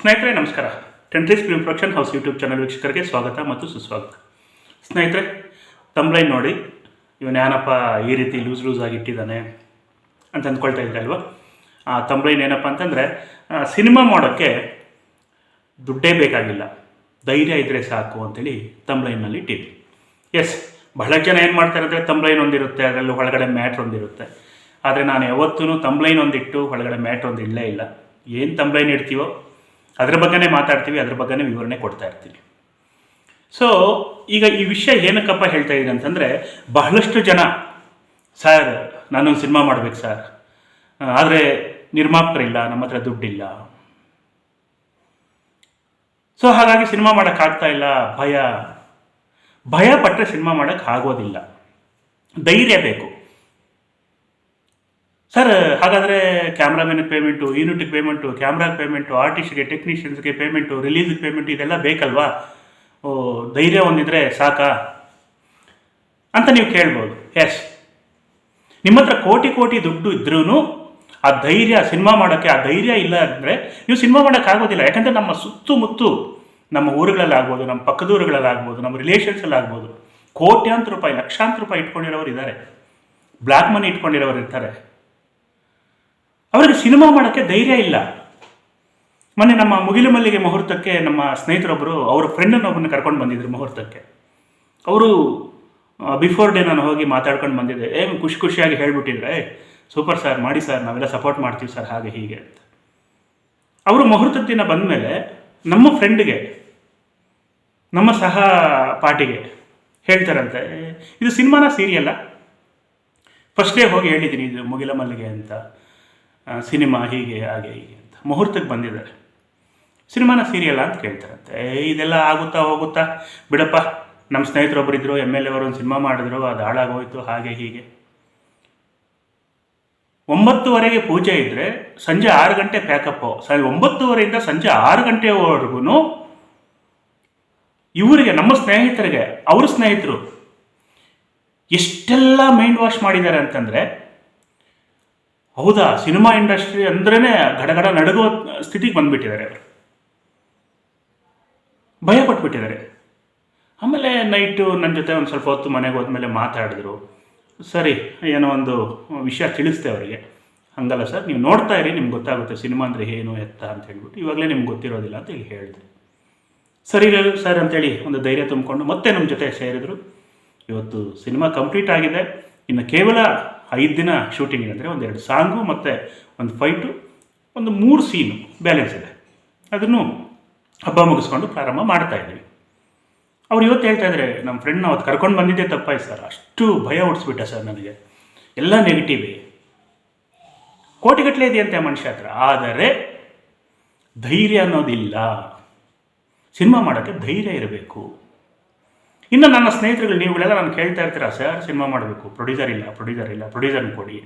ಸ್ನೇಹಿತರೆ, ನಮಸ್ಕಾರ. ಟೆಂಟ್ರೀಸ್ film production house YouTube channel ವೀಕ್ಷಕರಿಗೆ ಸ್ವಾಗತ ಮತ್ತು ಸುಸ್ವಾಗತ. ಸ್ನೇಹಿತರೆ ತಂಬ್ಲೈನ್ ನೋಡಿ. ಇವನು ಏನಪ್ಪ ಈ ರೀತಿ ಲೂಸ್ ಲೂಸ್ ಆಗಿ ಇಟ್ಟಿದ್ದಾನೆ ಅಂತ ಅಂದ್ಕೊಳ್ತಾ ಇದ್ರೆ ಅಲ್ವಾ? ಆ ತಂಬ್ಲೈನ್ ಏನಪ್ಪ ಅಂತಂದರೆ ಸಿನಿಮಾ ಮಾಡೋಕ್ಕೆ ದುಡ್ಡೇ ಬೇಕಾಗಿಲ್ಲ. ಧೈರ್ಯ ಇದ್ದರೆ ಸಾಕು ಅಂತೇಳಿ ತಮ್ಲೈನಲ್ಲಿ ಇಟ್ಟಿದ್ವಿ. ಎಸ್ ಬಹಳ ಜನ ಏನು ಮಾಡ್ತಾರೆ ಅಂದರೆ ತಂಬ್ಲೈನ್ ಒಂದಿರುತ್ತೆ, ಅದರಲ್ಲಿ ಒಳಗಡೆ ಮ್ಯಾಟ್ರ್ ಒಂದಿರುತ್ತೆ. ಆದರೆ ನಾನು ಯಾವತ್ತೂ ತಂಬ್ಲೈನ್ ಒಂದಿಟ್ಟು ಒಳಗಡೆ ಮ್ಯಾಟ್ರ್ ಒಂದು ಇಲ್ಲೇ ಇಲ್ಲ. ಏನು ತಂಬ್ಲೈನ್ ಇಡ್ತೀವೋ? ಅದ್ರ ಬಗ್ಗೆನೇ ಮಾತಾಡ್ತೀವಿ, ಅದ್ರ ಬಗ್ಗೆನೇ ವಿವರಣೆ ಕೊಡ್ತಾ ಇರ್ತೀವಿ. ಸೊ ಈಗ ಈ ವಿಷಯ ಏನಕ್ಕಪ್ಪ ಹೇಳ್ತಾ ಇದ್ದೀನಿ ಅಂತಂದರೆ, ಬಹಳಷ್ಟು ಜನ, ಸರ್, ನಾನೊಂದು ಸಿನಿಮಾ ಮಾಡ್ಬೇಕು ಸರ್. ಆದರೆ ನಿರ್ಮಾಪಕರಿಲ್ಲ, ನಮ್ಮ ಹತ್ರ ದುಡ್ಡಿಲ್ಲ. ಸೊ ಹಾಗಾಗಿ ಸಿನಿಮಾ ಮಾಡೋಕ್ಕಾಗ್ತಾ ಇಲ್ಲ, ಭಯ. ಭಯ ಪಟ್ಟರೆ ಸಿನಿಮಾ ಮಾಡೋಕ್ಕೆ ಆಗೋದಿಲ್ಲ. ಧೈರ್ಯ ಬೇಕು. ಸರ್, ಹಾಗಾದರೆ ಕ್ಯಾಮ್ರಾಮನ್ಗೆ ಪೇಮೆಂಟು ಯೂನಿಟ್ಗೆ ಪೇಮೆಂಟು ಕ್ಯಾಮ್ರಾಗೆ ಪೇಮೆಂಟು ಆರ್ಟಿಸ್ಟ್ಗೆ ಟೆಕ್ನಿಷಿಯನ್ಸ್ಗೆ ಪೇಮೆಂಟು ರಿಲೀಸ್ಗೆ ಪೇಮೆಂಟ್ ಇದೆಲ್ಲ ಬೇಕಲ್ವಾ? ಓ, ಧೈರ್ಯ ಒಂದಿದ್ರೆ ಸಾಕಾ? ಅಂತ ನೀವು ಕೇಳ್ಬೋದು. ಎಸ್ ನಿಮ್ಮ ಹತ್ರ ಕೋಟಿ ಕೋಟಿ ದುಡ್ಡು ಇದ್ರೂ ಆ ಧೈರ್ಯ ಸಿನಿಮಾ ಮಾಡೋಕ್ಕೆ, ಆ ಧೈರ್ಯ ಇಲ್ಲ ಅಂದರೆ ನೀವು ಸಿನಿಮಾ ಮಾಡೋಕ್ಕಾಗೋದಿಲ್ಲ ಯಾಕಂದರೆ ನಮ್ಮ ಸುತ್ತಮುತ್ತು ನಮ್ಮ ಊರುಗಳಲ್ಲಾಗ್ಬೋದು ನಮ್ಮ ಪಕ್ಕದ ಊರುಗಳಲ್ಲಾಗ್ಬೋದು ನಮ್ಮ ರಿಲೇಷನ್ಸಲ್ಲಾಗ್ಬೋದು ಕೋಟ್ಯಾಂತರ ರೂಪಾಯಿ, ಲಕ್ಷಾಂತರ ರೂಪಾಯಿ ಇಟ್ಕೊಂಡಿರೋರು ಇದ್ದಾರೆ. ಬ್ಲ್ಯಾಕ್ ಮನಿ ಇಟ್ಕೊಂಡಿರೋರು ಇರ್ತಾರೆ. ಅವರಿಗೆ ಸಿನಿಮಾ ಮಾಡೋಕ್ಕೆ ಧೈರ್ಯ ಇಲ್ಲ. ಮೊನ್ನೆ ನಮ್ಮ ಮುಗಿಲು ಮಲ್ಲಿಗೆ ಮುಹೂರ್ತಕ್ಕೆ ನಮ್ಮ ಸ್ನೇಹಿತರೊಬ್ಬರು ಅವ್ರ ಫ್ರೆಂಡನ್ನೊಬ್ಬನ ಕರ್ಕೊಂಡು ಬಂದಿದ್ರು ಮುಹೂರ್ತಕ್ಕೆ. ಅವರು ಬಿಫೋರ್ ಡೇ ನಾನು ಹೋಗಿ ಮಾತಾಡ್ಕೊಂಡು ಬಂದಿದ್ದೆ. ಏನು ಖುಷಿ ಖುಷಿಯಾಗಿ ಹೇಳ್ಬಿಟ್ಟಿದ್ರೆ. "ಏ, ಸೂಪರ್ ಸರ್ ಮಾಡಿ ಸರ್ ನಾವೆಲ್ಲ ಸಪೋರ್ಟ್ ಮಾಡ್ತೀವಿ ಸರ್ ಹಾಗೆ ಹೀಗೆ ಅಂತ. ಅವರು ಮುಹೂರ್ತದ ದಿನ ಬಂದಮೇಲೆ ನಮ್ಮ ಫ್ರೆಂಡ್ಗೆ ನಮ್ಮ ಸಹ ಪಾಟಿಗೆ ಹೇಳ್ತಾರಂತೆ ಇದು ಸಿನಿಮಾನ ಸೀರಿಯಲ್ಲ ಫಸ್ಟ್ ಡೇ ಹೋಗಿ ಹೇಳಿದ್ದೀನಿ ಇದು ಮುಗಿಲ ಮಲ್ಲಿಗೆ ಅಂತ. ಸಿನಿಮಾ ಹೀಗೆ ಹಾಗೆ ಹೀಗೆ ಅಂತ ಮುಹೂರ್ತಕ್ಕೆ ಬಂದಿದ್ದಾರೆ. ಸಿನಿಮಾನ ಸೀರಿಯಲ್ ಅಂತ ಕೇಳ್ತಾರಂತೆ. "ಏ, ಇದೆಲ್ಲ ಆಗುತ್ತಾ ಹೋಗುತ್ತಾ? ಬಿಡಪ್ಪ ನಮ್ಮ ಸ್ನೇಹಿತರೊಬ್ಬರು ಇದ್ದರು ಎಂ ಎಲ್ ಎ ಒಂದು ಸಿನಿಮಾ ಮಾಡಿದ್ರು ಅದು ಹಾಳಾಗೋಯ್ತು ಹಾಗೆ ಹೀಗೆ. ಒಂಬತ್ತುವರೆಗೆ ಪೂಜೆ ಇದ್ದರೆ ಸಂಜೆ ಆರು ಗಂಟೆ ಪ್ಯಾಕಪ್ಪು ಸ ಒಂಬತ್ತುವರೆಯಿಂದ ಸಂಜೆ ಆರು ಗಂಟೆವರೆಗೂ ಇವರಿಗೆ ನಮ್ಮ ಸ್ನೇಹಿತರಿಗೆ ಅವ್ರ ಸ್ನೇಹಿತರು ಎಷ್ಟೆಲ್ಲ ಮೈಂಡ್ ವಾಶ್ ಮಾಡಿದ್ದಾರೆ ಅಂತಂದರೆ ಹೌದಾ? ಸಿನಿಮಾ ಇಂಡಸ್ಟ್ರಿ ಅಂದ್ರೇ ಗಡಗಡ ನಡುಗುವ ಸ್ಥಿತಿಗೆ ಬಂದ್ಬಿಟ್ಟಿದ್ದಾರೆ ಅವರು. ಭಯ ಪಟ್ಬಿಟ್ಟಿದ್ದಾರೆ. ಆಮೇಲೆ ನೈಟು ನನ್ನ ಜೊತೆ ಒಂದು ಸ್ವಲ್ಪ ಹೊತ್ತು ಮನೆಗೆ ಹೋದ್ಮೇಲೆ ಮಾತಾಡಿದ್ರು. ಸರಿ, ಏನೋ ಒಂದು ವಿಷಯ ತಿಳಿಸ್ತೆ ಅವರಿಗೆ. ಹಂಗಲ್ಲ ಸರ್, ನೀವು ನೋಡ್ತಾ ಇರಿ, ನಿಮ್ಗೆ ಗೊತ್ತಾಗುತ್ತೆ ಸಿನಿಮಾ ಅಂದರೆ ಏನು, ಎತ್ತ ಅಂತ ಹೇಳ್ಬಿಟ್ಟು ಇವಾಗಲೇ ನಿಮ್ಗೆ ಗೊತ್ತಿರೋದಿಲ್ಲ ಅಂತ ಇಲ್ಲಿ ಹೇಳಿದೆ ಸರಿ ಸರ್ ಅಂತೇಳಿ ಒಂದು ಧೈರ್ಯ ತುಂಬಿಕೊಂಡು ಮತ್ತೆ ನಮ್ಮ ಜೊತೆ ಸೇರಿದರು. ಇವತ್ತು ಸಿನಿಮಾ ಕಂಪ್ಲೀಟ್ ಆಗಿದೆ. ಇನ್ನು ಕೇವಲ ಐದು ದಿನ ಶೂಟಿಂಗ್ ಅಂದರೆ ಒಂದೆರಡು ಸಾಂಗು ಮತ್ತು ಒಂದು ಫೈಟು ಒಂದು ಮೂರು ಸೀನು ಬ್ಯಾಲೆನ್ಸ್ ಇದೆ. ಅದನ್ನು ಹಬ್ಬ ಮುಗಿಸ್ಕೊಂಡು ಪ್ರಾರಂಭ ಮಾಡ್ತಾ ಇದ್ದೀವಿ. ಅವ್ರು ಇವತ್ತು ಹೇಳ್ತಾ ಇದ್ದಾರೆ ನಮ್ಮ ಫ್ರೆಂಡ್ನ ಅವತ್ತು ಕರ್ಕೊಂಡು ಬಂದಿದ್ದೆ ತಪ್ಪಾಯ್ತು ಸರ್. ಅಷ್ಟು ಭಯ ಹುಡ್ಸ್ಬಿಟ್ಟ ಸರ್ ನನಗೆ. ಎಲ್ಲ ನೆಗೆಟಿವೇ ಕೋಟಿಗಟ್ಟಲೆ ಇದೆಯಂತೆ ಮನುಷ್ಯ ಹತ್ರ. ಆದರೆ ಧೈರ್ಯ ಅನ್ನೋದಿಲ್ಲ. ಸಿನಿಮಾ ಮಾಡೋಕ್ಕೆ ಧೈರ್ಯ ಇರಬೇಕು. ಇನ್ನು ನನ್ನ ಸ್ನೇಹಿತರುಗಳು, ನೀವುಗಳೆಲ್ಲ ನಾನು ಕೇಳ್ತಾ ಇರ್ತೀರಾ, ಸರ್, ಸಿನಿಮಾ ಮಾಡಬೇಕು, ಪ್ರೊಡ್ಯೂಸರ್ ಇಲ್ಲ ಪ್ರೊಡ್ಯೂಸರ್ ಇಲ್ಲ, ಪ್ರೊಡ್ಯೂಸರ್ನ ಕೊಡಿ.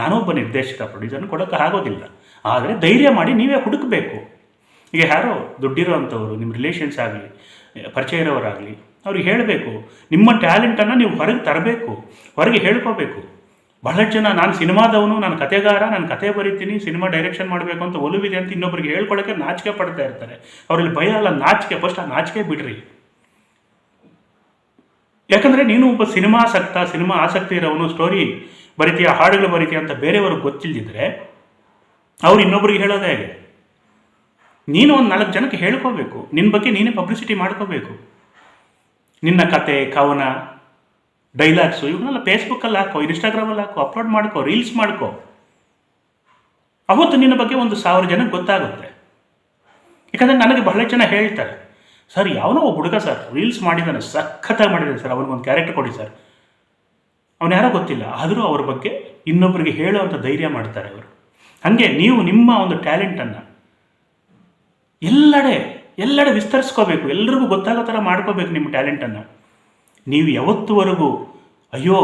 ನಾನೊಬ್ಬ ನಿರ್ದೇಶಕ, ಪ್ರೊಡ್ಯೂಸರ್ನ ಕೊಡೋಕ್ಕೆ ಆಗೋದಿಲ್ಲ. ಆದರೆ ಧೈರ್ಯ ಮಾಡಿ ನೀವೇ ಹುಡುಕಬೇಕು. ಈಗ ಯಾರೋ ದುಡ್ಡಿರೋ ಅಂಥವ್ರು ನಿಮ್ಮ ರಿಲೇಷನ್ಸ್ ಆಗಲಿ, ಪರಿಚಯ ಇರೋರಾಗಲಿ ಅವ್ರಿಗೆ ಹೇಳಬೇಕು, ನಿಮ್ಮ ಟ್ಯಾಲೆಂಟನ್ನು ನೀವು ಹೊರಗೆ ತರಬೇಕು, ಹೊರಗೆ ಹೇಳ್ಕೋಬೇಕು. ಬಹಳಷ್ಟು ಜನ, ನಾನು ಸಿನಿಮಾದವನು, ನಾನು ಕತೆಗಾರ ನಾನು ಕತೆ ಬರೀತೀನಿ, ಸಿನಿಮಾ ಡೈರೆಕ್ಷನ್ ಮಾಡಬೇಕು ಅಂತ ಒಲುವಿದೆ ಅಂತ ಇನ್ನೊಬ್ಬರಿಗೆ ಹೇಳ್ಕೊಳ್ಳೋಕ್ಕೆ ನಾಚಿಕೆ ಪಡ್ತಾ ಇರ್ತಾರೆ. ಅವರಲ್ಲಿ ಭಯ ಅಲ್ಲ, ನಾಚಿಕೆ, ಫಸ್ಟ್ ಆ ನಾಚಿಕೆ ಬಿಡ್ರಿ. ಯಾಕಂದರೆ ನೀನು ಒಬ್ಬ ಸಿನಿಮಾ ಆಸಕ್ತ, ಸಿನಿಮಾ ಆಸಕ್ತಿ ಇರೋವನು ಸ್ಟೋರಿ ಬರಿತೀಯ, ಹಾಡುಗಳು ಬರಿತೀಯ ಅಂತ ಬೇರೆಯವ್ರಿಗೆ ಗೊತ್ತಿಲ್ಲದಿದ್ದರೆ ಅವ್ರು ಇನ್ನೊಬ್ರಿಗೆ ಹೇಳೋದೇ ಹೇಗೆ? ನೀನು ಒಂದು ನಾಲ್ಕು ಜನಕ್ಕೆ ಹೇಳ್ಕೋಬೇಕು. ನಿನ್ನ ಬಗ್ಗೆ ನೀನೇ ಪಬ್ಲಿಸಿಟಿ ಮಾಡ್ಕೋಬೇಕು. ನಿನ್ನ ಕತೆ, ಕವನ ಡೈಲಾಗ್ಸು ಇವನ್ನೆಲ್ಲ ಫೇಸ್ಬುಕ್ಕಲ್ಲಿ ಹಾಕೋ ಇನ್ಸ್ಟಾಗ್ರಾಮಲ್ಲಿ ಹಾಕೋ ಅಪ್ಲೋಡ್ ಮಾಡ್ಕೋ ರೀಲ್ಸ್ ಮಾಡ್ಕೋ. ಅವತ್ತು ನಿನ್ನ ಬಗ್ಗೆ ಒಂದು ಸಾವಿರ ಜನಕ್ಕೆ ಗೊತ್ತಾಗುತ್ತೆ. ಯಾಕಂದರೆ ನನಗೆ ಬಹಳ ಜನ ಹೇಳ್ತಾರೆ. ಸರ್, ಯಾವನೋ ಒಬ್ಬ ಹುಡುಗ ಸರ್ ರೀಲ್ಸ್ ಮಾಡಿದ್ದಾನೆ ಸಖತ್ತಾಗಿ ಮಾಡಿದ್ದಾನೆ ಸರ್, ಅವನಿಗೊಂದು ಕ್ಯಾರೆಕ್ಟರ್ ಕೊಡಿ ಸರ್. ಅವನು ಯಾರೋ ಗೊತ್ತಿಲ್ಲ, ಆದರೂ ಅವ್ರ ಬಗ್ಗೆ ಇನ್ನೊಬ್ಬರಿಗೆ ಹೇಳುವಂಥ ಧೈರ್ಯ ಮಾಡ್ತಾರೆ ಅವರು. ಹಾಗೆ ನೀವು ನಿಮ್ಮ ಒಂದು ಟ್ಯಾಲೆಂಟನ್ನು ಎಲ್ಲೆಡೆ ಎಲ್ಲೆಡೆ ವಿಸ್ತರಿಸ್ಕೋಬೇಕು, ಎಲ್ರಿಗೂ ಗೊತ್ತಾಗೋ ಥರ ಮಾಡ್ಕೋಬೇಕು ನಿಮ್ಮ ಟ್ಯಾಲೆಂಟನ್ನು ನೀವು ಯಾವತ್ತುವರೆಗೂ, ಅಯ್ಯೋ,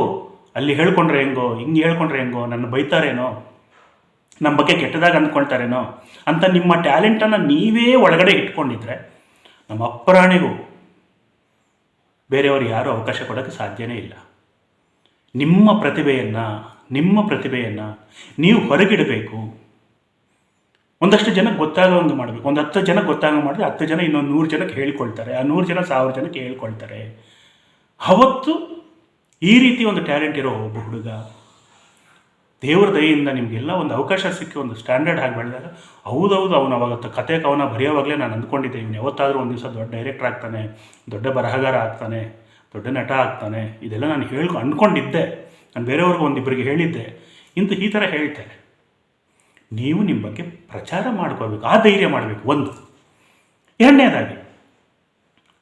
ಅಲ್ಲಿ ಹೇಳ್ಕೊಂಡ್ರೆ ಹೆಂಗೋ, ಹಿಂಗೆ ಹೇಳ್ಕೊಂಡ್ರೆ ಹೆಂಗೋ, ನನ್ನ ಬೈತಾರೇನೋ ನಮ್ಮ ಬಗ್ಗೆ ಕೆಟ್ಟದಾಗ ಅಂದ್ಕೊಳ್ತಾರೇನೋ ಅಂತ ನಿಮ್ಮ ಟ್ಯಾಲೆಂಟನ್ನು ನೀವೇ ಒಳಗಡೆ ಇಟ್ಕೊಂಡಿದ್ರೆ ನಮ್ಮ ಅಪ್ಪರಾಣಿಗೂ ಬೇರೆಯವರು ಯಾರೂ ಅವಕಾಶ ಕೊಡೋಕ್ಕೆ ಸಾಧ್ಯವೇ ಇಲ್ಲ. ನಿಮ್ಮ ಪ್ರತಿಭೆಯನ್ನು ನಿಮ್ಮ ಪ್ರತಿಭೆಯನ್ನು ನೀವು ಹೊರಗಿಡಬೇಕು. ಒಂದಷ್ಟು ಜನಕ್ಕೆ ಗೊತ್ತಾಗೋಂಗೆ ಮಾಡಬೇಕು. ಒಂದು ಹತ್ತು ಜನಕ್ಕೆ ಗೊತ್ತಾಗೋ ಮಾಡಿದ್ರೆ ಹತ್ತು ಜನ ಇನ್ನೊಂದು ನೂರು ಜನಕ್ಕೆ ಹೇಳ್ಕೊಳ್ತಾರೆ. ಆ ನೂರು ಜನ ಸಾವಿರ ಜನಕ್ಕೆ ಹೇಳ್ಕೊಳ್ತಾರೆ. ಅವತ್ತು ಈ ರೀತಿ ಒಂದು ಟ್ಯಾಲೆಂಟ್ ಇರೋ ಒಬ್ಬ ಹುಡುಗ ದೇವರ ದಯೆಯಿಂದ ನಿಮಗೆಲ್ಲ ಒಂದು ಅವಕಾಶ ಸಿಕ್ಕಿ ಒಂದು ಸ್ಟ್ಯಾಂಡರ್ಡ್ ಆಗಿ ಬೆಳೆದಾಗ, ಹೌದೌದು, ಅವನು ಅವಾಗ ಕತೆ ಕವನ ಬರೆಯೋವಾಗಲೇ ನಾನು ಅಂದ್ಕೊಂಡಿದ್ದೆ, ಇವನು ಯಾವತ್ತಾದರೂ ಒಂದು ದಿವಸ ದೊಡ್ಡ ಡೈರೆಕ್ಟರ್ ಆಗ್ತಾನೆ, ದೊಡ್ಡ ಬರಹಗಾರ ಆಗ್ತಾನೆ, ದೊಡ್ಡ ನಟ ಆಗ್ತಾನೆ, ಇದೆಲ್ಲ ನಾನು ಹೇಳ್ಕೊ, ಅಂದ್ಕೊಂಡಿದ್ದೆ. ನಾನು ಬೇರೆಯವ್ರಿಗೆ ಒಂದಿಬ್ಬರಿಗೆ ಹೇಳಿದ್ದೆ. ಇಂತ ಈ ಥರ ಹೇಳ್ತಾರೆ ನೀವು ನಿಮ್ಮ ಬಗ್ಗೆ ಪ್ರಚಾರ ಮಾಡ್ಕೋಬೇಕು ಆ ಧೈರ್ಯ ಮಾಡಬೇಕು, ಒಂದು. ಎರಡನೇದಾಗಿ,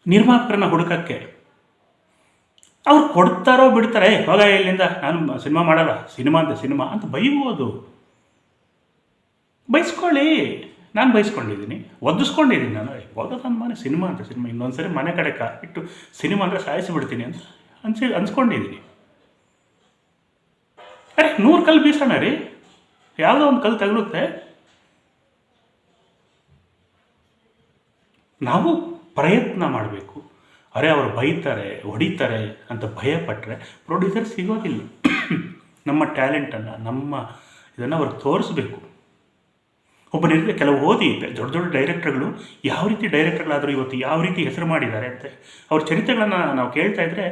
ನಿರ್ಮಾಪಕರನ್ನ ಹುಡುಕಕ್ಕೆ ಅವ್ರು ಕೊಡ್ತಾರೋ ಬಿಡ್ತಾರೆ "ಏ, ಹೋಗ ಇಲ್ಲಿಂದ ನಾನು ಸಿನಿಮಾ ಮಾಡಲ್ಲ ಸಿನಿಮಾ ಅಂತ ಸಿನಿಮಾ. ಅಂತ ಬೈಬೋದು ಬೈಸ್ಕೊಳ್ಳಿ. ನಾನು ಬೈಸ್ಕೊಂಡಿದ್ದೀನಿ. ಒದಿಸ್ಕೊಂಡಿದ್ದೀನಿ ನಾನು. ಹೋಗೋದು ಹೋಗ ನನ್ನ ಮನೆ ಸಿನಿಮಾ ಅಂತ ಸಿನಿಮಾ. ಇನ್ನೊಂದ್ಸರಿ ಮನೆ ಕಡೆ ಕಾ ಇಟ್ಟು ಸಿನಿಮಾ ಅಂದರೆ ಸಾಯಿಸಿಬಿಡ್ತೀನಿ ಅಂತ ಅನ್ಸಿ ಅನ್ಸ್ಕೊಂಡಿದ್ದೀನಿ. ಅರೆ ನೂರು ಕಲ್ಲು ಬೀಸೋಣ ರೀ. ಯಾವುದೋ ಒಂದು ಕಲ್ಲು ತಗಲುತ್ತೆ ನಾವು ಪ್ರಯತ್ನ ಮಾಡಬೇಕು. ಅರೆ ಅವರು ಬೈತಾರೆ, ಹೊಡಿತಾರೆ ಅಂತ ಭಯಪಟ್ಟರೆ ಪ್ರೊಡ್ಯೂಸರ್ ಸಿಗೋದಿಲ್ಲ. ನಮ್ಮ ಟ್ಯಾಲೆಂಟನ್ನು, ನಮ್ಮ ಇದನ್ನು ಅವ್ರು ತೋರಿಸ್ಬೇಕು. ಒಬ್ಬ ನಿರ್ದೇ ಕೆಲವು ಓದಿ ದೊಡ್ಡ ದೊಡ್ಡ ಡೈರೆಕ್ಟರ್ಗಳು ಯಾವ ರೀತಿ ಡೈರೆಕ್ಟರ್ಗಳಾದರೂ ಇವತ್ತು ಯಾವ ರೀತಿ ಹೆಸರು ಮಾಡಿದ್ದಾರೆ ಅಂತ. ಅವ್ರ ಚರಿತ್ರೆಗಳನ್ನು ನಾವು ಕೇಳ್ತಾ ಇದ್ದರೆ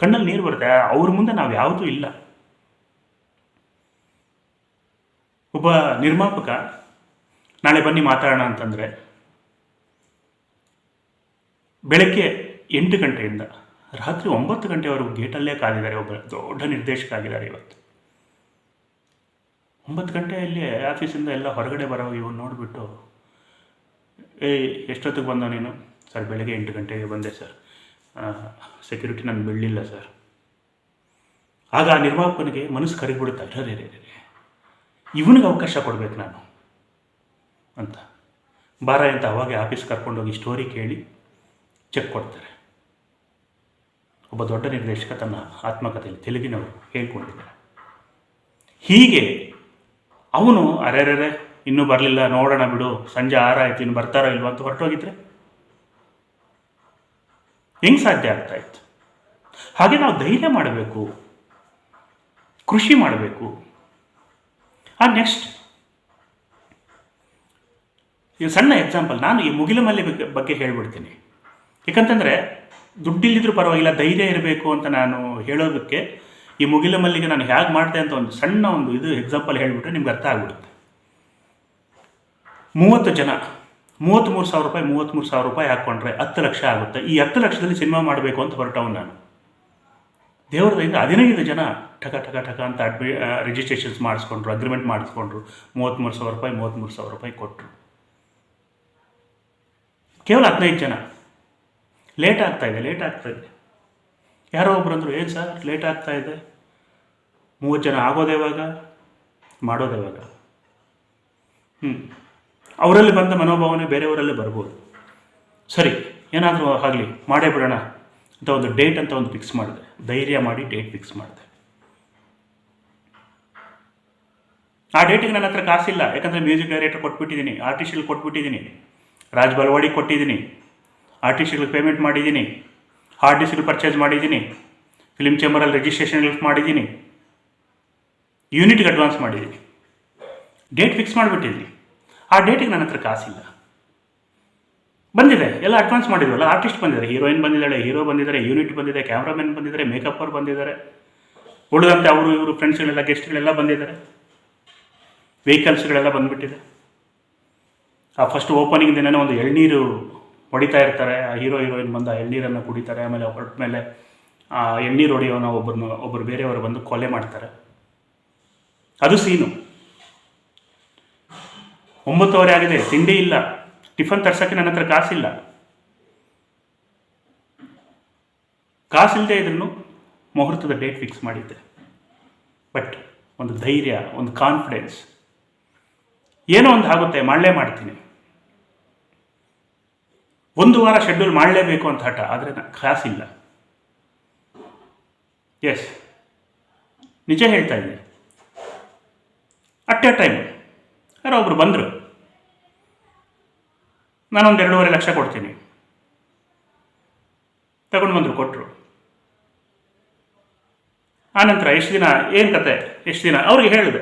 ಕಣ್ಣಲ್ಲಿ ನೀರು ಬರುತ್ತೆ, ಅವ್ರ ಮುಂದೆ ನಾವು ಯಾವುದೂ ಇಲ್ಲ. ಒಬ್ಬ ನಿರ್ಮಾಪಕ, ನಾಳೆ ಬನ್ನಿ ಮಾತಾಡೋಣ ಅಂತಂದರೆ ಬೆಳಗ್ಗೆ ಎಂಟು ಗಂಟೆಯಿಂದ ರಾತ್ರಿ ಒಂಬತ್ತು ಗಂಟೆವರೆಗೂ ಗೇಟಲ್ಲೇ ಕಾದಿದ್ದಾರೆ ಒಬ್ಬ ದೊಡ್ಡ ನಿರ್ದೇಶಕ ಆಗಿದ್ದಾರೆ ಇವತ್ತು. ಒಂಬತ್ತು ಗಂಟೆಯಲ್ಲಿ ಆಫೀಸಿಂದ ಎಲ್ಲ ಹೊರಗಡೆ ಬರೋ ಇವನು ನೋಡಿಬಿಟ್ಟು ಏ ಎಷ್ಟೊತ್ತಿಗೆ ಬಂದ ನೀನು? ಸರ್, ಬೆಳಗ್ಗೆ ಎಂಟು ಗಂಟೆಗೆ ಬಂದೆ ಸರ್. ಸೆಕ್ಯೂರಿಟಿ ನಾನು ಬೀಳಲಿಲ್ಲ ಸರ್. ಆಗ ಆ ನಿರ್ವಾಹಕನಿಗೆ ಮನಸ್ಸು ಕರಿಬಿಡುತ್ತಾ ರೇ ರೇ ರೇ ಇವನಿಗೆ ಅವಕಾಶ ಕೊಡಬೇಕು ನಾನು. ಅಂತ. ಬಾರ, ಅಂತ ಅವಾಗೆ ಆಫೀಸ್ ಕರ್ಕೊಂಡೋಗಿ ಸ್ಟೋರಿ ಕೇಳಿ ಚೆಕ್ ಕೊಡ್ತಾರೆ. ಒಬ್ಬ ದೊಡ್ಡ ನಿರ್ದೇಶಕ ತನ್ನ ಆತ್ಮಕಥೆಯಲ್ಲಿ ತೆಲುಗಿನವರು ಹೇಳ್ಕೊಂಡಿದ್ದಾರೆ. ಹೀಗೆ ಅವನು, ಅರೆರೆರೆ, ಇನ್ನೂ ಬರಲಿಲ್ಲ, ನೋಡೋಣ ಬಿಡು, ಸಂಜೆ ಆರಾಯ್ತು ಇನ್ನು ಬರ್ತಾರೋ ಇಲ್ವ ಅಂತ ಹೊರಟೋಗಿದ್ರೆ? ಹೆಂಗ್ ಸಾಧ್ಯ ಆಗ್ತಾ ಇತ್ತು? ಹಾಗೆ ನಾವು ಧೈರ್ಯ ಮಾಡಬೇಕು, ಕೃಷಿ ಮಾಡಬೇಕು. ಆ ನೆಕ್ಸ್ಟ್ ಈ ಸಣ್ಣ ಎಕ್ಸಾಂಪಲ್ ನಾನು ಈ ಮುಗಿಲ ಬಗ್ಗೆ ಬಗ್ಗೆ ಹೇಳ್ಬಿಡ್ತೀನಿ. ಯಾಕಂತಂದರೆ ದುಡ್ಡಿಲ್ಲಿದ್ರೂ ಪರವಾಗಿಲ್ಲ, ಧೈರ್ಯ ಇರಬೇಕು ಅಂತ ನಾನು ಹೇಳೋದಕ್ಕೆ ಈ ಮುಗಿಲ ಮಲ್ಲಿಗೆ ನಾನು ಹೇಗೆ ಮಾಡಿದೆ ಅಂತ ಒಂದು ಸಣ್ಣ ಒಂದು ಇದು ಎಕ್ಸಾಂಪಲ್ ಹೇಳಿಬಿಟ್ರೆ ನಿಮ್ಗೆ ಅರ್ಥ ಆಗ್ಬಿಡುತ್ತೆ. ಮೂವತ್ತು ಜನ ಮೂವತ್ತ್ಮೂರು ಸಾವಿರ ರೂಪಾಯಿ ಮೂವತ್ತ್ಮೂರು ಸಾವಿರ ರೂಪಾಯಿ ಹಾಕ್ಕೊಂಡ್ರೆ ಹತ್ತು ಲಕ್ಷ ಆಗುತ್ತೆ. ಈ ಹತ್ತು ಲಕ್ಷದಲ್ಲಿ ಸಿನಿಮಾ ಮಾಡಬೇಕು ಅಂತ ಹೊರಟವನು ನಾನು. ದೇವ್ರದಿಂದ ಹದಿನೈದು ಜನ ಠಕ ಠಕ ಠಕ ಅಂತ ಅಡ್ಮಿ ರಿಜಿಸ್ಟ್ರೇಷನ್ಸ್ ಮಾಡಿಸ್ಕೊಂಡ್ರು ಅಗ್ರಿಮೆಂಟ್ ಮಾಡಿಸ್ಕೊಂಡ್ರು ಮೂವತ್ತ್ಮೂರು ಸಾವಿರ ರೂಪಾಯಿ ಮೂವತ್ತ್ಮೂರು ಸಾವಿರ ರೂಪಾಯಿ ಕೊಟ್ಟರು ಕೇವಲ ಹದಿನೈದು ಜನ. ಲೇಟ್ ಆಗ್ತಾ ಇದೆ, ಲೇಟ್ ಆಗ್ತಾ ಇದೆ. ಯಾರೋ ಒಬ್ರು ಅಂದರು, ಏನು ಸರ್, ಲೇಟ್ ಆಗ್ತಾ ಇದೆ? ಮೂವತ್ತು ಜನ ಆಗೋದೇ ಯಾವಾಗ ಮಾಡೋದೇ ಯಾವಾಗ ಹ್ಞೂ ಅವರಲ್ಲಿ ಬಂದ ಮನೋಭಾವನೆ ಬೇರೆಯವರಲ್ಲಿ ಬರ್ಬೋದು. ಸರಿ, ಏನಾದರೂ ಆಗಲಿ ಮಾಡೇ ಬಿಡೋಣ ಅಂತ ಒಂದು ಡೇಟ್ ಅಂತ ಒಂದು ಫಿಕ್ಸ್ ಮಾಡಿದೆ. ಧೈರ್ಯ ಮಾಡಿ ಡೇಟ್ ಫಿಕ್ಸ್ ಮಾಡಿದೆ. ಆ ಡೇಟಿಗೆ ನನ್ನ ಹತ್ರ ಕಾಸಿಲ್ಲ. ಯಾಕಂದರೆ ಮ್ಯೂಸಿಕ್ ಡೈರೆಕ್ಟರ್ ಕೊಟ್ಬಿಟ್ಟಿದ್ದೀನಿ ಆರ್ಟಿಸ್ಟಲ್ಲಿ ಕೊಟ್ಬಿಟ್ಟಿದ್ದೀನಿ, ರಾಜ್ ಬಲವಾಡಿ ಕೊಟ್ಟಿದ್ದೀನಿ. ಆರ್ಟಿಸ್ಟ್ಗಳಿಗೆ ಪೇಮೆಂಟ್ ಮಾಡಿದ್ದೀನಿ ಹಾರ್ಡ್ ಡಿಸ್ಕ್ಗಳು ಪರ್ಚೇಸ್ ಮಾಡಿದ್ದೀನಿ ಫಿಲ್ಮ್ ಚೇಂಬರಲ್ಲಿ ರಿಜಿಸ್ಟ್ರೇಷನ್ಗಳು ಮಾಡಿದ್ದೀನಿ ಯೂನಿಟ್ಗೆ ಅಡ್ವಾನ್ಸ್ ಮಾಡಿದ್ದೀನಿ. ಡೇಟ್ ಫಿಕ್ಸ್ ಮಾಡಿಬಿಟ್ಟಿದ್ದೀನಿ. ಆ ಡೇಟಿಗೆ ನನ್ನ ಹತ್ರ ಕಾಸಿಲ್ಲ. ಬಂದಿದೆ, ಎಲ್ಲ ಅಡ್ವಾನ್ಸ್ ಮಾಡಿದ್ವಲ್ಲ ಆರ್ಟಿಸ್ಟ್ ಬಂದಿದ್ದಾರೆ ಹೀರೋಯಿನ್ ಬಂದಿದ್ದಾಳೆ ಹೀರೋ ಬಂದಿದ್ದಾರೆ ಯೂನಿಟ್ ಬಂದಿದೆ ಕ್ಯಾಮ್ರಾಮನ್ ಬಂದಿದ್ದಾರೆ ಮೇಕಪ್ ಅವ್ರು ಬಂದಿದ್ದಾರೆ. ಉಳಿದಂತೆ ಅವರು ಇವರು ಫ್ರೆಂಡ್ಸ್ಗಳೆಲ್ಲ ಗೆಸ್ಟ್ಗಳೆಲ್ಲ ಬಂದಿದ್ದಾರೆ. ವೆಹಿಕಲ್ಸ್ಗಳೆಲ್ಲ ಬಂದುಬಿಟ್ಟಿದೆ. ಆ ಫಸ್ಟ್ ಓಪನಿಂಗ್ ದಿನನೇ ಒಂದು ಎಳ್ನೀರು ಹೊಡಿತಾ ಇರ್ತಾರೆ. ಆ ಹೀರೋ ಹೀರೋಯಿನ್ ಬಂದು ಆ ಎಳ್ನೀರನ್ನು ಕುಡಿತಾರೆ. ಆಮೇಲೆ ಹೊರಟ ಮೇಲೆ ಆ ಎಳ್ನೀರು ಹೊಡೆಯೋನ ಒಬ್ಬರನ್ನ ಒಬ್ಬರು ಬೇರೆಯವರು ಬಂದು ಕೊಲೆ ಮಾಡ್ತಾರೆ. ಅದು ಸೀನು. ಒಂಬತ್ತುವರೆ ಆಗಿದೆ. ತಿಂಡಿ ಇಲ್ಲ. ಟಿಫನ್ ತರ್ಸೋಕ್ಕೆ ನನ್ನ ಹತ್ರ ಕಾಸಿಲ್ಲ. ಕಾಸಿಲ್ಲದೆ ಇದ್ರೂ ಮುಹೂರ್ತದ ಡೇಟ್ ಫಿಕ್ಸ್ ಮಾಡಿದ್ದೆ. ಬಟ್ ಒಂದು ಧೈರ್ಯ, ಒಂದು ಕಾನ್ಫಿಡೆನ್ಸ್ ಏನೋ ಒಂದು ಆಗುತ್ತೆ. ಮಾಡಲೇ ಮಾಡ್ತೀನಿ. ಒಂದು ವಾರ ಶೆಡ್ಯೂಲ್ ಮಾಡಲೇಬೇಕು ಅಂತ ಹಠ, ಆದರೆ ಕ್ಲಾಸ್ ಇಲ್ಲ. ಎಸ್ ನಿಜ ಹೇಳ್ತಾ ಇದ್ದೀನಿ. ಅಟ್ ಎ ಟೈಮ್ ಯಾರೋ ಒಬ್ರು ಬಂದರು. ನಾನೊಂದು ಎರಡೂವರೆ ಲಕ್ಷ ಕೊಡ್ತೀನಿ. ತಗೊಂಡು ಬಂದರು ಕೊಟ್ಟರು ಆನಂತರ ಎಷ್ಟು ದಿನ, ಏನು ಕತೆ, ಎಷ್ಟು ದಿನ? ಅವ್ರಿಗೆ ಹೇಳಿದೆ.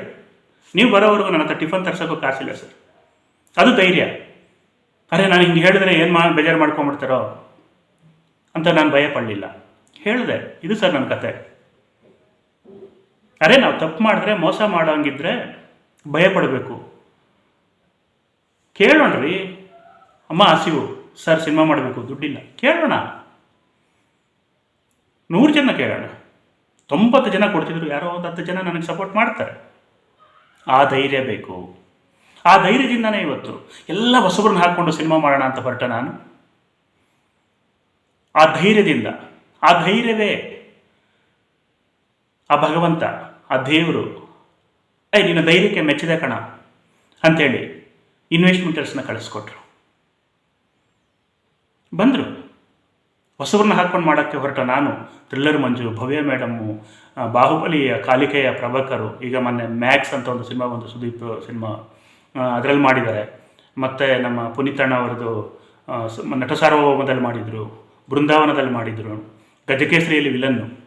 ನೀವು ಬರೋವರೆಗೂ ನನ್ನ ಹತ್ರ ಟಿಫನ್ ತರ್ಸೋಕ್ಕೂ ಕಾಸಿಲ್ಲ ಸರ್. ಅದು ಧೈರ್ಯ. ಅರೆ, ನಾನು ಹಿಂಗೆ ಹೇಳಿದ್ರೆ ಏನು ಮಾ, ಬೇಜಾರು ಮಾಡ್ಕೊಂಬಿಡ್ತಾರೋ ಅಂತ ನಾನು ಭಯ ಪಡಲಿಲ್ಲ. ಹೇಳಿದೆ, ಇದು ಸರ್ ನನ್ನ ಕತೆ. ಅರೆ, ನಾವು ತಪ್ಪು ಮಾಡಿದ್ರೆ, ಮೋಸ ಮಾಡೋಂಗಿದ್ರೆ ಭಯ ಪಡಬೇಕು. ಕೇಳೋಣ್ರಿ. ಅಮ್ಮ, ಹಸಿವು. ಸರ್, ಸಿನಿಮಾ ಮಾಡಬೇಕು, ದುಡ್ಡಿಲ್ಲ. ಕೇಳೋಣ. ನೂರು ಜನ ಕೇಳೋಣ. ತೊಂಬತ್ತು ಜನ ಕೊಡ್ತಿದ್ರು, ಯಾರೋ ಒಂದು ಹತ್ತು ಜನ ನನಗೆ ಸಪೋರ್ಟ್ ಮಾಡ್ತಾರೆ. ಆ ಧೈರ್ಯ ಬೇಕು. ಆ ಧೈರ್ಯದಿಂದನೇ ಇವತ್ತು ಎಲ್ಲ ಹೊಸಬ್ರನ್ನ ಹಾಕ್ಕೊಂಡು ಸಿನಿಮಾ ಮಾಡೋಣ ಅಂತ ಹೊರಟ ನಾನು. ಆ ಧೈರ್ಯದಿಂದ, ಆ ಧೈರ್ಯವೇ ಆ ಭಗವಂತ, ಆ ದೇವರು. ಏ ನಿನ್ನ ಧೈರ್ಯಕ್ಕೆ ಮೆಚ್ಚಿದೆ ಕಣ ಅಂಥೇಳಿ ಇನ್ವೆಸ್ಟ್ಮೆಂಟರ್ಸ್ನ ಕಳಿಸ್ಕೊಟ್ರು. ಬಂದರು. ಹೊಸಬ್ರನ್ನ ಹಾಕ್ಕೊಂಡು ಮಾಡೋಕ್ಕೆ ಹೊರಟ ನಾನು ಥ್ರಿಲ್ಲರ್ ಮಂಜು, ಭವ್ಯ ಮೇಡಮ್ಮು ಬಾಹುಬಲಿಯ ಕಾಲಿಕೆಯ ಪ್ರಭಾಕರು, ಈಗ ಮೊನ್ನೆ ಮ್ಯಾಕ್ಸ್ ಅಂತ ಒಂದು ಸಿನಿಮಾ ಒಂದು ಸುದೀಪ್ ಸಿನಿಮಾ. ಅದರಲ್ಲಿ ಮಾಡಿದ್ದಾರೆ. ಮತ್ತು ನಮ್ಮ ಪುನೀತಣ್ಣ ಅವರದು ನಟಸಾರ್ವಭೌಮದಲ್ಲಿ ಮಾಡಿದರು, ಬೃಂದಾವನದಲ್ಲಿ ಮಾಡಿದರು, ಗಜಕೇಸರಿಯಲ್ಲಿ ವಿಲನ್ನು.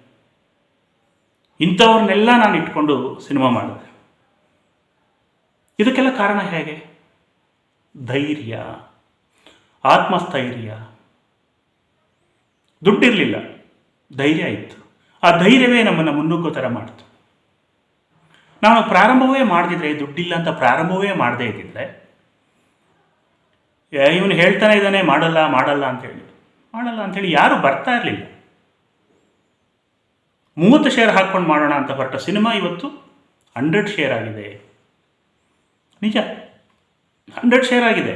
ಇಂಥವ್ರನ್ನೆಲ್ಲ ನಾನು ಇಟ್ಕೊಂಡು ಸಿನಿಮಾ ಮಾಡಿದೆ. ಇದಕ್ಕೆಲ್ಲ ಕಾರಣ ಹೇಗೆ? ಧೈರ್ಯ, ಆತ್ಮಸ್ಥೈರ್ಯ. ದುಡ್ಡಿರಲಿಲ್ಲ. ಧೈರ್ಯ ಇತ್ತು. ಆ ಧೈರ್ಯವೇ ನಮ್ಮನ್ನು ಮುನ್ನುಗ್ಗೋ ಥರ ಮಾಡ್ತು. ನಾವು ಪ್ರಾರಂಭವೇ ಮಾಡದಿದ್ರೆ ದುಡ್ಡಿಲ್ಲ ಅಂತ ಪ್ರಾರಂಭವೇ ಮಾಡದೇ ಇದ್ದಿದ್ರೆ ಇವನು ಹೇಳ್ತಾನೆ ಇದ್ದಾನೆ, ಮಾಡಲ್ಲ ಮಾಡಲ್ಲ ಅಂತೇಳಿ ಮಾಡಲ್ಲ ಅಂತೇಳಿ ಯಾರು ಬರ್ತಾ ಇರಲಿಲ್ಲ. ಮೂವತ್ತು ಶೇರ್ ಹಾಕ್ಕೊಂಡು ಮಾಡೋಣ ಅಂತ ಹೊರಟ ಸಿನಿಮಾ ಇವತ್ತು ಹಂಡ್ರೆಡ್ ಶೇರ್ ಆಗಿದೆ. ನಿಜ ಹಂಡ್ರೆಡ್ ಶೇರ್ ಆಗಿದೆ.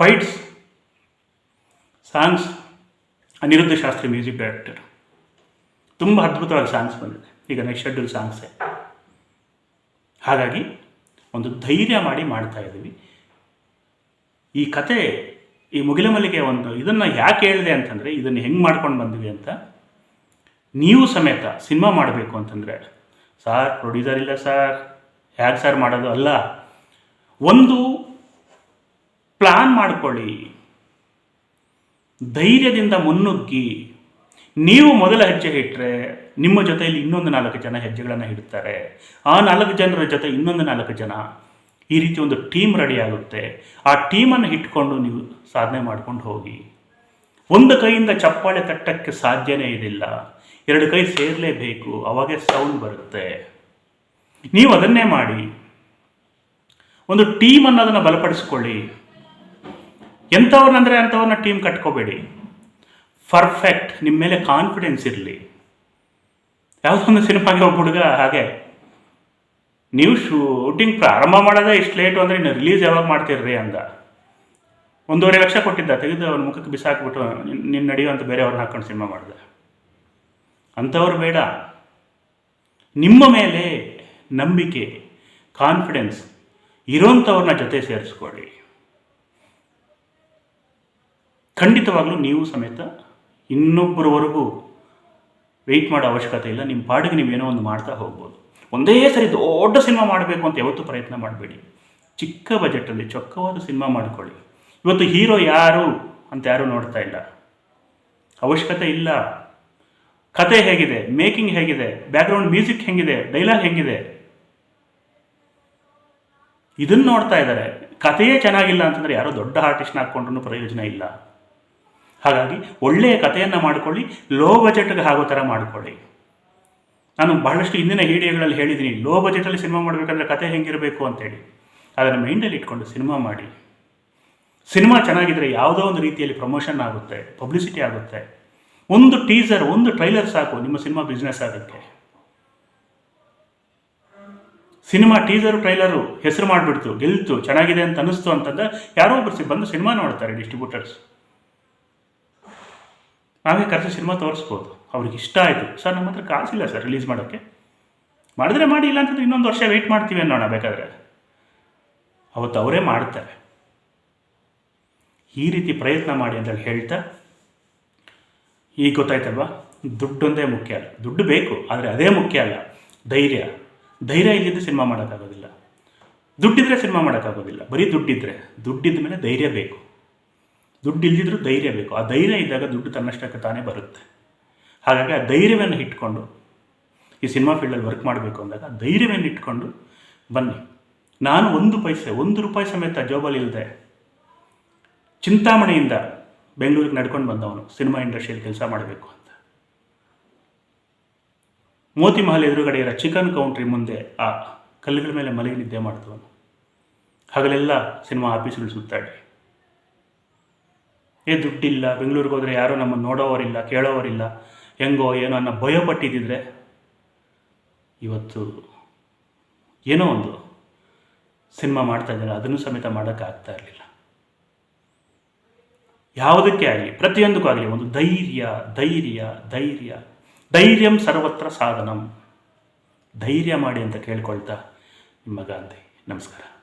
Fights songs Aniruddha Shastri music director. ತುಂಬ ಅದ್ಭುತವಾಗಿ ಸಾಂಗ್ಸ್ ಬಂದಿದೆ. ಈಗ ನೆಕ್ಸ್ಟ್ ಶೆಡ್ಯೂಲ್ ಸಾಂಗ್ಸೇ ಹಾಗಾಗಿ ಒಂದು ಧೈರ್ಯ ಮಾಡಿ ಮಾಡ್ತಾ ಇದ್ದೀವಿ. ಈ ಕತೆ, ಈ ಮುಗಿಲ ಮಲ್ಲಿಗೆ ಒಂದು ಇದನ್ನು ಯಾಕೆ ಹೇಳಿದೆ ಅಂತಂದರೆ, ಇದನ್ನು ಹೆಂಗೆ ಮಾಡ್ಕೊಂಡು ಬಂದ್ವಿ ಅಂತ. ನೀವು ಸಮೇತ ಸಿನಿಮಾ ಮಾಡಬೇಕು ಅಂತಂದರೆ, ಸಾರ್ ಪ್ರೊಡ್ಯೂಸರ್ ಇಲ್ಲ ಸರ್. ಹೇಗೆ ಸರ್ ಮಾಡೋದು? ಅಲ್ಲ. ಒಂದು ಪ್ಲಾನ್ ಮಾಡ್ಕೊಳ್ಳಿ. ಧೈರ್ಯದಿಂದ ಮುನ್ನುಗ್ಗಿ. ನೀವು ಮೊದಲ ಹೆಜ್ಜೆ ಇಟ್ಟರೆ ನಿಮ್ಮ ಜೊತೆಯಲ್ಲಿ ಇನ್ನೊಂದು ನಾಲ್ಕು ಜನ ಹೆಜ್ಜೆಗಳನ್ನು ಇಡುತ್ತಾರೆ ಆ ನಾಲ್ಕು ಜನರ ಜೊತೆ ಇನ್ನೊಂದು ನಾಲ್ಕು ಜನ ಈ ರೀತಿ ಒಂದು ಟೀಮ್ ರೆಡಿ ಆಗುತ್ತೆ. ಆ ಟೀಮನ್ನು ಇಟ್ಕೊಂಡು ನೀವು ಸಾಧನೆ ಮಾಡ್ಕೊಂಡು ಹೋಗಿ. ಒಂದು ಕೈಯಿಂದ ಚಪ್ಪಾಳೆ ತಟ್ಟಕ್ಕೆ ಸಾಧ್ಯನೇ ಇದಿಲ್ಲ. ಎರಡು ಕೈ ಸೇರಲೇಬೇಕು, ಅವಾಗೇ ಸೌಂಡ್ ಬರುತ್ತೆ. ನೀವು ಅದನ್ನೇ ಮಾಡಿ. ಒಂದು ಟೀಮ್ ಅನ್ನೋದನ್ನು ಬಲಪಡಿಸ್ಕೊಳ್ಳಿ. ಎಂಥವ್ರನ್ನಂದರೆ ಅಂಥವ್ರನ್ನ ಟೀಮ್ ಕಟ್ಕೋಬೇಡಿ. ಪರ್ಫೆಕ್ಟ್ ನಿಮ್ಮ ಮೇಲೆ ಕಾನ್ಫಿಡೆನ್ಸ್ ಇರಲಿ. ಯಾವುದೋ ಒಂದು ಸಿನಿಮಾಗೆ ಒಬ್ಬ ಹುಡುಗ ಹಾಗೆ, ನೀವು ಶೂಟಿಂಗ್ ಪ್ರಾರಂಭ ಮಾಡೋದೇ ಇಷ್ಟು ಲೇಟು ಅಂದರೆ ಇನ್ನು ರಿಲೀಸ್ ಯಾವಾಗ ಮಾಡ್ತೀರ್ರಿ? ಅಂದ. ಒಂದೂವರೆ ಲಕ್ಷ ಕೊಟ್ಟಿದ್ದ, ತೆಗೆದು ಅವ್ನ ಮುಖಕ್ಕೆ ಬಿಸಾಕ್ಬಿಟ್ಟು ನಿನ್ನ ನಡೆಯೋ ಅಂತ ಬೇರೆಯವ್ರನ್ನ ಹಾಕೊಂಡು ಸಿನಿಮಾ ಮಾಡಿದೆ. ಅಂಥವ್ರು ಬೇಡ. ನಿಮ್ಮ ಮೇಲೆ ನಂಬಿಕೆ ಕಾನ್ಫಿಡೆನ್ಸ್ ಇರೋಂಥವ್ರನ್ನ ಜೊತೆ ಸೇರಿಸ್ಕೊಳ್ಳಿ. ಖಂಡಿತವಾಗಲೂ ನೀವು ಸಮೇತ ಇನ್ನೊಬ್ಬರವರೆಗೂ ವೆಯ್ಟ್ ಮಾಡೋ ಅವಶ್ಯಕತೆ ಇಲ್ಲ. ನಿಮ್ಮ ಪಾಡಿಗೆ ನೀವು ಏನೋ ಒಂದು ಮಾಡ್ತಾ ಹೋಗ್ಬೋದು. ಒಂದೇ ಸರಿ ದೊಡ್ಡ ಸಿನಿಮಾ ಮಾಡಬೇಕು ಅಂತ ಯಾವತ್ತೂ ಪ್ರಯತ್ನ ಮಾಡಬೇಡಿ. ಚಿಕ್ಕ ಬಜೆಟಲ್ಲಿ ಚೊಕ್ಕವಾದ ಸಿನಿಮಾ ಮಾಡ್ಕೊಳ್ಳಿ. ಇವತ್ತು ಹೀರೋ ಯಾರು ಅಂತ ಯಾರೂ ನೋಡ್ತಾ ಇಲ್ಲ. ಅವಶ್ಯಕತೆ ಇಲ್ಲ. ಕತೆ ಹೇಗಿದೆ? ಮೇಕಿಂಗ್ ಹೇಗಿದೆ? ಬ್ಯಾಕ್ಗ್ರೌಂಡ್ ಮ್ಯೂಸಿಕ್ ಹೆಂಗಿದೆ? ಡೈಲಾಗ್ ಹೆಂಗಿದೆ? ಇದನ್ನು ನೋಡ್ತಾ ಇದ್ದಾರೆ. ಕಥೆಯೇ ಚೆನ್ನಾಗಿಲ್ಲ ಅಂತಂದರೆ ಯಾರೋ ದೊಡ್ಡ ಆರ್ಟಿಸ್ಟ್ನ ಹಾಕ್ಕೊಂಡ್ರೂ ಪ್ರಯೋಜನ ಇಲ್ಲ. ಹಾಗಾಗಿ ಒಳ್ಳೆಯ ಕಥೆಯನ್ನು ಮಾಡಿಕೊಳ್ಳಿ ಲೋ ಬಜೆಟ್ಗೆ ಆಗೋ ಥರ ಮಾಡಿಕೊಳ್ಳಿ. ನಾನು ಬಹಳಷ್ಟು ಹಿಂದಿನ ವಿಡಿಯೋಗಳಲ್ಲಿ ಹೇಳಿದ್ದೀನಿ ಲೋ ಬಜೆಟಲ್ಲಿ ಸಿನಿಮಾ ಮಾಡಬೇಕಂದ್ರೆ ಕತೆ ಹೆಂಗಿರಬೇಕು ಅಂತೇಳಿ. ಅದನ್ನು ಮೈಂಡಲ್ಲಿ ಇಟ್ಕೊಂಡು ಸಿನಿಮಾ ಮಾಡಿ. ಸಿನಿಮಾ ಚೆನ್ನಾಗಿದ್ದರೆ ಯಾವುದೋ ಒಂದು ರೀತಿಯಲ್ಲಿ ಪ್ರಮೋಷನ್ ಆಗುತ್ತೆ ಪಬ್ಲಿಸಿಟಿ ಆಗುತ್ತೆ. ಒಂದು ಟೀಸರ್ ಒಂದು ಟ್ರೈಲರ್ ಸಾಕು, ನಿಮ್ಮ ಸಿನಿಮಾ ಬಿಸ್ನೆಸ್ ಆಗುತ್ತೆ ಸಿನಿಮಾ ಟೀಸರು ಟ್ರೈಲರು ಹೆಸರು ಮಾಡಿಬಿಡ್ತು, ಗೆಲ್ತು, ಚೆನ್ನಾಗಿದೆ ಅಂತ ಅನ್ನಿಸ್ತು ಅಂತಂದ್ರೆ ಯಾರೋ ಒಬ್ಬರು ಬಂದು ಸಿನಿಮಾ ನೋಡ್ತಾರೆ ಡಿಸ್ಟ್ರಿಬ್ಯೂಟರ್ಸ್ ನಾವೇ ಕರೆಸಿ ಸಿನಿಮಾ ತೋರಿಸ್ಬೋದು. ಅವ್ರಿಗೆ ಇಷ್ಟ ಆಯಿತು. ಸರ್, ನಮ್ಮ ಹತ್ರ ಕಾಸಿಲ್ಲ ಸರ್ ರಿಲೀಸ್ ಮಾಡೋಕ್ಕೆ. ಮಾಡಿದ್ರೆ ಮಾಡಿ ಇಲ್ಲ ಅಂತಂದ್ರೆ ಇನ್ನೊಂದು ವರ್ಷ ವೆಯ್ಟ್ ಮಾಡ್ತೀವಿ ಅನ್ನೋಣ ಬೇಕಾದರೆ. ಅವತ್ತು ಅವರೇ ಮಾಡ್ತಾರೆ. ಈ ರೀತಿ ಪ್ರಯತ್ನ ಮಾಡಿ ಅಂತೇಳಿ ಹೇಳ್ತಾ, ಈಗ ಗೊತ್ತಾಯ್ತಲ್ವಾ? ದುಡ್ಡೊಂದೇ ಮುಖ್ಯ ಅಲ್ಲ. ದುಡ್ಡು ಬೇಕು, ಆದರೆ ಅದೇ ಮುಖ್ಯ ಅಲ್ಲ. ಧೈರ್ಯ. ಧೈರ್ಯ ಇಲ್ಲಿದ್ದು ಸಿನಿಮಾ ಮಾಡೋಕ್ಕಾಗೋದಿಲ್ಲ. ದುಡ್ಡಿದ್ರೆ ಸಿನಿಮಾ ಮಾಡೋಕ್ಕಾಗೋದಿಲ್ಲ. ಬರೀ ದುಡ್ಡಿದ್ರೆ. ದುಡ್ಡಿದ್ದ ಮೇಲೆ ಧೈರ್ಯ ಬೇಕು. ದುಡ್ಡು ಇಲ್ದಿದ್ರೂ ಧೈರ್ಯ ಬೇಕು. ಆ ಧೈರ್ಯ ಇದ್ದಾಗ ದುಡ್ಡು ತನ್ನಷ್ಟಕ್ಕೆ ತಾನೇ ಬರುತ್ತೆ. ಹಾಗಾಗಿ ಆ ಧೈರ್ಯವನ್ನು ಇಟ್ಕೊಂಡು ಈ ಸಿನಿಮಾ ಫೀಲ್ಡಲ್ಲಿ ವರ್ಕ್ ಮಾಡಬೇಕು ಅಂದಾಗ ಆ ಧೈರ್ಯವನ್ನು ಇಟ್ಕೊಂಡು ಬನ್ನಿ. ನಾನು ಒಂದು ಪೈಸೆ, ಒಂದು ರೂಪಾಯಿ ಸಮೇತ ಜೋಬಲ್ಲಿ ಇಲ್ಲದೆ ಚಿಂತಾಮಣಿಯಿಂದ ಬೆಂಗಳೂರಿಗೆ ನಡ್ಕೊಂಡು ಬಂದವನು ಸಿನಿಮಾ ಇಂಡಸ್ಟ್ರಿಯಲ್ಲಿ ಕೆಲಸ ಮಾಡಬೇಕು ಅಂತ. ಮೋತಿ ಮಹಲ್ ಎದುರುಗಡೆ ಇರೋ ಚಿಕನ್ ಕೌಂಟ್ರಿ ಮುಂದೆ ಆ ಕಲ್ಲುಗಳ ಮೇಲೆ ಮಲಗಿ ನಿದ್ದೆ ಮಾಡ್ತವನು. ಹಗಲೆಲ್ಲ ಸಿನಿಮಾ ಆಫೀಸ್ಗಳು ಸುತ್ತಾಡಿ. ಏ ದುಡ್ಡಿಲ್ಲ, ಬೆಂಗಳೂರಿಗೆ ಹೋದರೆ ಯಾರೂ ನಮ್ಮನ್ನು ನೋಡೋವರಿಲ್ಲ, ಕೇಳೋವರಿಲ್ಲ, ಹೆಂಗೋ ಏನೋ ಅನ್ನೋ ಭಯ ಪಟ್ಟಿದ್ದಿದ್ರೆ ಇವತ್ತು ಏನೋ ಒಂದು ಸಿನಿಮಾ ಮಾಡ್ತಾ ಇದ್ದಾರೆ, ಅದನ್ನು ಸಮೇತ ಮಾಡೋಕ್ಕಾಗ್ತಾ ಇರಲಿಲ್ಲ. ಯಾವುದಕ್ಕೆ ಆಗಲಿ, ಪ್ರತಿಯೊಂದಕ್ಕೂ ಆಗಲಿ, ಒಂದು ಧೈರ್ಯ ಧೈರ್ಯ ಧೈರ್ಯ, ಧೈರ್ಯಂ ಸರ್ವತ್ರ ಸಾಧನಂ. ಧೈರ್ಯ ಮಾಡಿ ಅಂತ ಕೇಳ್ಕೊಳ್ತಾ ನಿಮ್ಮ ಗಾಂಧಿ, ನಮಸ್ಕಾರ.